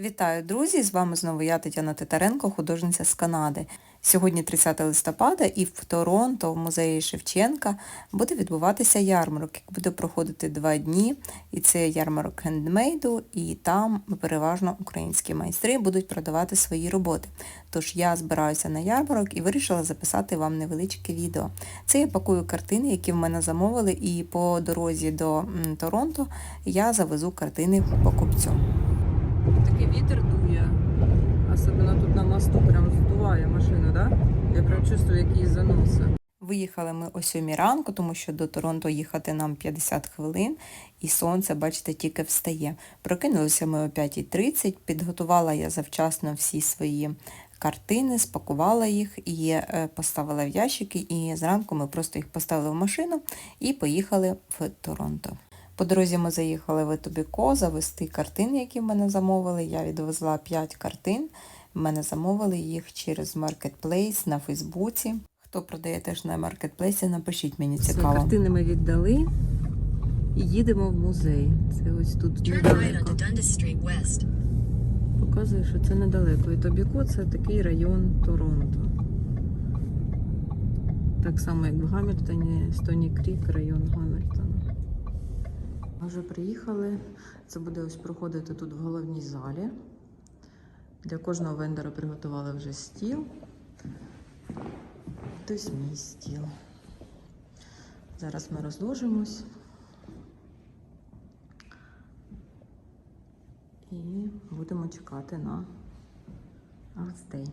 Вітаю, друзі! З вами знову я, Тетяна Титаренко, художниця з Канади. Сьогодні 30 листопада і в Торонто, в музеї Шевченка, буде відбуватися ярмарок, який буде проходити два дні. І це ярмарок хендмейду, і там переважно українські майстри будуть продавати свої роботи. Тож я збираюся на ярмарок і вирішила записати вам невеличке відео. Це я пакую картини, які в мене замовили, і по дорозі до Торонто я завезу картини покупцю. Вітер дує. Особливо тут на мосту прям здуває машину, да? Я прям чувствую, як її заносить. Виїхали ми о 7 ранку, тому що до Торонто їхати нам 50 хвилин, і сонце, бачите, тільки встає. Прокинулися ми о 5.30, підготувала я завчасно всі свої картини, спакувала їх і е, поставила в ящики, і зранку ми просто їх поставили в машину і поїхали в Торонто. По дорозі ми заїхали в Етобіко завести картини, які в мене замовили. Я відвезла 5 картин. В мене замовили їх через Marketplace на Фейсбуці. Хто продає теж на Маркетплейсі, напишіть мені Все, цікаво. картини ми віддали і їдемо в музей. Це ось тут недалеко. Показує, що це недалеко. І Тобіко це такий район Торонто. Так само, як в Гамільтоні, Стоні Крік, район Гамільтона. Вже приїхали. Це буде ось проходити тут в головній залі. Для кожного вендора приготували вже стіл. Ось мій стіл. Зараз ми розложимось. І будемо чекати на гостей.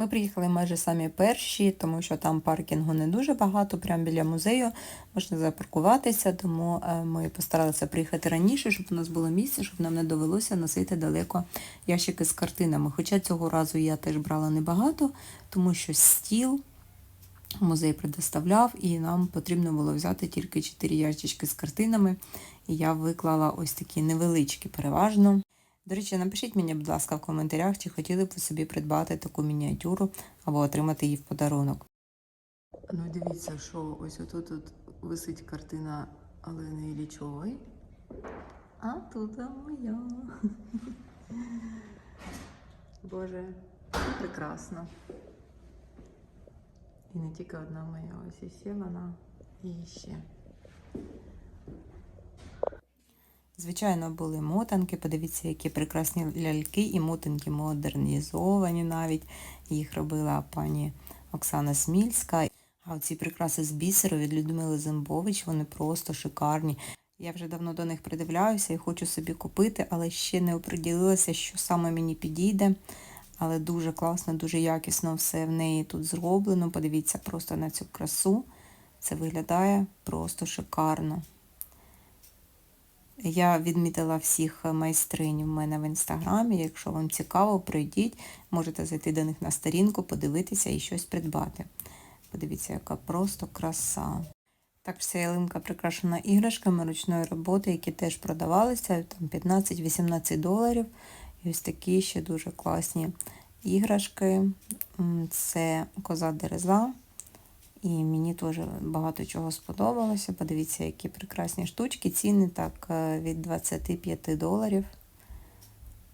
Ми приїхали майже самі перші, тому що там паркінгу не дуже багато, прямо біля музею можна запаркуватися, тому е, ми постаралися приїхати раніше, щоб у нас було місце, щоб нам не довелося носити далеко ящики з картинами. Хоча цього разу я теж брала небагато, тому що стіл музей предоставляв, і нам потрібно було взяти тільки 4 ящички з картинами. І я виклала ось такі невеличкі переважно. До речі, напишіть мені, будь ласка, в коментарях, чи хотіли б ви собі придбати таку мініатюру або отримати її в подарунок. Ну, дивіться, що ось отут от висить картина Олени Іллічової. А тут моя. Боже, прекрасно. І не тільки одна моя, ось і ще вона, і ще. Звичайно, були мотанки. Подивіться, які прекрасні ляльки, і мотанки модернізовані навіть. Їх робила пані Оксана Смільська. А оці прикраси з бісеру від Людмили Зембович, вони просто шикарні. Я вже давно до них придивляюся і хочу собі купити, але ще не оприділилася, що саме мені підійде. Але дуже класно, дуже якісно все в неї тут зроблено. Подивіться просто на цю красу. Це виглядає просто шикарно. Я відмітила всіх майстринь в мене в інстаграмі. Якщо вам цікаво, пройдіть, можете зайти до них на сторінку, подивитися і щось придбати. Подивіться, яка просто краса. Так, вся ялинка прикрашена іграшками ручної роботи, які теж продавалися, там 15-18 доларів. І ось такі ще дуже класні іграшки. Це коза дереза. І мені теж багато чого сподобалося. Подивіться, які прекрасні штучки. Ціни так е, від 25 доларів.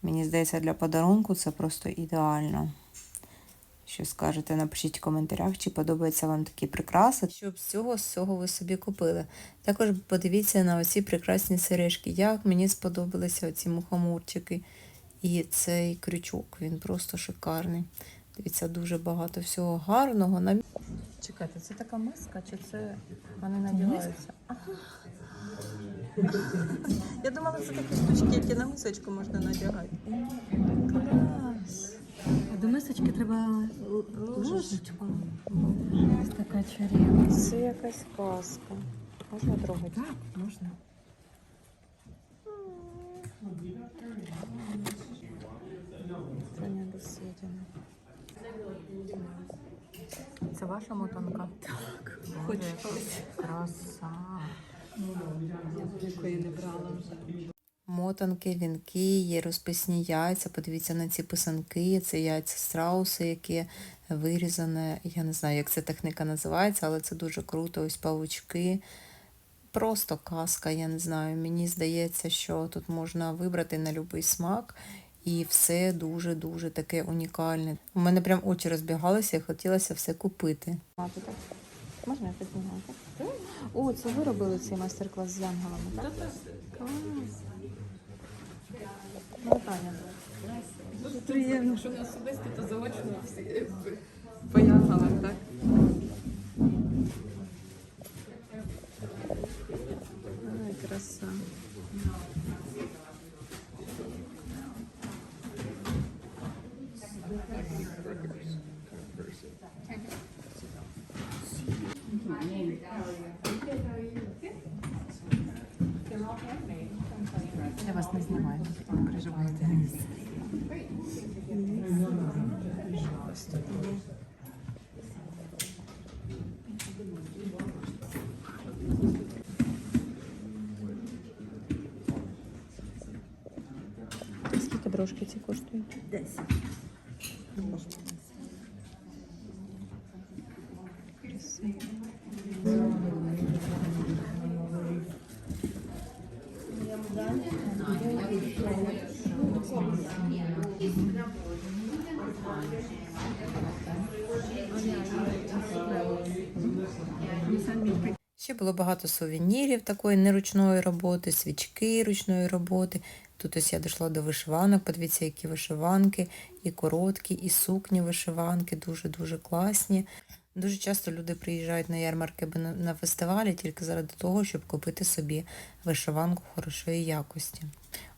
Мені здається, для подарунку це просто ідеально. Що скажете, напишіть в коментарях, чи подобаються вам такі прикраси. Щоб з цього, з цього ви собі купили. Також подивіться на оці прекрасні сережки. Як мені сподобалися оці мухоморчики. І цей крючок, він просто шикарний. Дивіться, дуже багато всього гарного. На Чекайте, це така миска, чи це вони надіваються? Я думала, це такі штучки, які на мисочку можна надягати. Клас. До мисочки треба Ложечку. ложечку. Ось така чарівна. Це якась казка. Можна трогати? Так, можна. Це не досвідчено. Це ваша мотанка? Так. Хоч щось. Краса. Якої не брала вже. Мотанки, вінки, є розписні яйця. Подивіться на ці писанки. Це яйця страуси, які вирізане. Я не знаю, як ця техніка називається, але це дуже круто. Ось павучки. просто казка, я не знаю. Мені здається, що тут можна вибрати на будь-який смак. І все дуже-дуже таке унікальне. У мене прям очі розбігалися і хотілося все купити. Можна я піднімати? О, це ви робили цей майстер-клас з янголами, так? Клас. Ну, Дуже приємно, що не особисто, то заочно всі по янголам, так? Ай, краса. Я вас не знімаю, не переживайте. Скільки брошки ці коштують? Ще було багато сувенірів такої неручної роботи, свічки ручної роботи. Тут ось я дійшла до вишиванок. Подивіться, які вишиванки, і короткі, і сукні вишиванки, дуже-дуже класні. Дуже часто люди приїжджають на ярмарки або на, фестивалі тільки заради того, щоб купити собі вишиванку хорошої якості.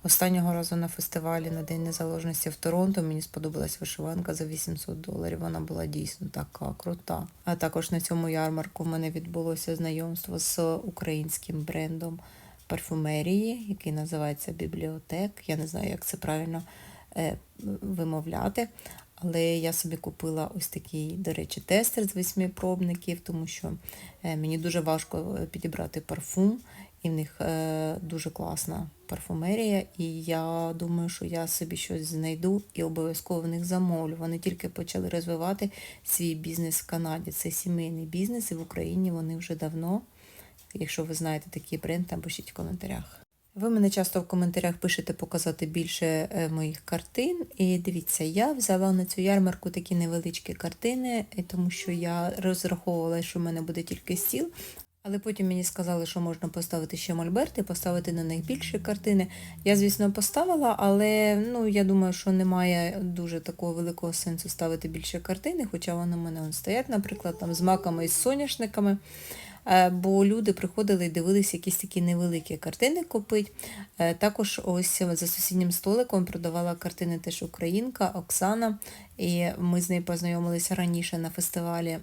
Останнього разу на фестивалі на День Незалежності в Торонто мені сподобалась вишиванка за 800 доларів. Вона була дійсно така крута. А також на цьому ярмарку в мене відбулося знайомство з українським брендом парфумерії, який називається Бібліотек. Я не знаю, як це правильно е, вимовляти. Але я собі купила ось такий, до речі, тестер з восьми пробників, тому що е, мені дуже важко е, підібрати парфум, і в них е, дуже класна парфумерія. І я думаю, що я собі щось знайду і обов'язково в них замовлю. Вони тільки почали розвивати свій бізнес в Канаді. Це сімейний бізнес, і в Україні вони вже давно. Якщо ви знаєте такий бренд, напишіть в коментарях. Ви мене часто в коментарях пишете показати більше е, моїх картин. І дивіться, я взяла на цю ярмарку такі невеличкі картини, тому що я розраховувала, що в мене буде тільки стіл. Але потім мені сказали, що можна поставити ще мольберти, поставити на них більше картини. Я, звісно, поставила, але ну, я думаю, що немає дуже такого великого сенсу ставити більше картини, хоча вони в мене стоять, наприклад, там з маками і з соняшниками. Е, Бо люди приходили і дивилися якісь такі невеликі картини купити. Е, Також ось за сусіднім столиком продавала картини теж українка Оксана. І ми з нею познайомилися раніше на фестивалі е,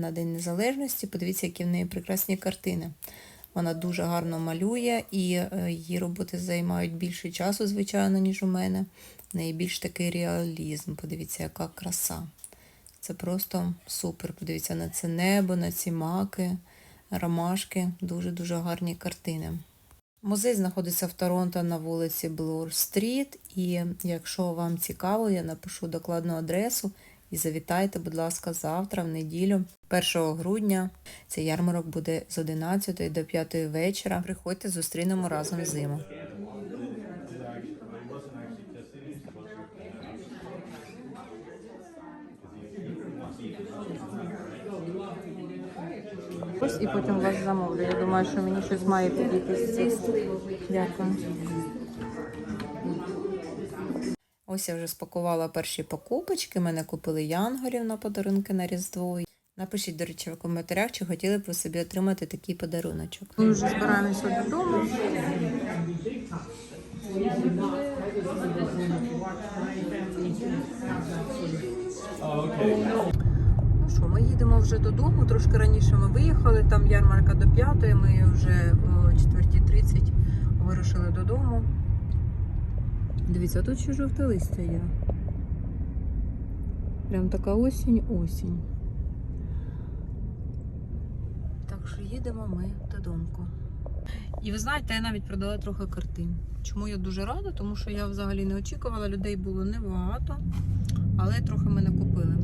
на День Незалежності. Подивіться, які в неї прекрасні картини. Вона дуже гарно малює, і її роботи займають більше часу, звичайно, ніж у мене. В неї більш такий реалізм. Подивіться, яка краса. Це просто супер. Подивіться на це небо, на ці маки, ромашки. Дуже-дуже гарні картини. Музей знаходиться в Торонто на вулиці Блур Стріт. І якщо вам цікаво, я напишу докладну адресу і завітайте, будь ласка, завтра, в неділю, 1 грудня. Цей ярмарок буде з 11 до 5 вечора. Приходьте, зустрінемо разом зиму. Ось і потім вас замовлю. Я думаю, що мені щось має підійти з цих. Дякую. Ось я вже спакувала перші покупочки. Мене купили янголів на подарунки на Різдво. Напишіть, до речі, в коментарях, чи хотіли б ви собі отримати такий подаруночок. Ми вже збираємося додому. Ну що, ми їдемо вже додому. Трошки раніше ми виїхали, там ярмарка до 5, ми вже о 4.30 вирушили додому. Дивіться, тут ще жовте листя є. Прям така осінь-осінь. Так що їдемо ми додому. І ви знаєте, я навіть продала трохи картин. Чому я дуже рада? Тому що я взагалі не очікувала, людей було небагато, але трохи мене купили.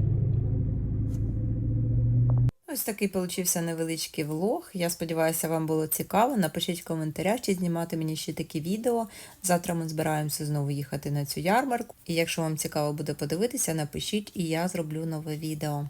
Ось такий получився невеличкий влог. Я сподіваюся, вам було цікаво. Напишіть в коментарях, чи знімати мені ще такі відео. Завтра ми збираємося знову їхати на цю ярмарку. І якщо вам цікаво буде подивитися, напишіть, і я зроблю нове відео.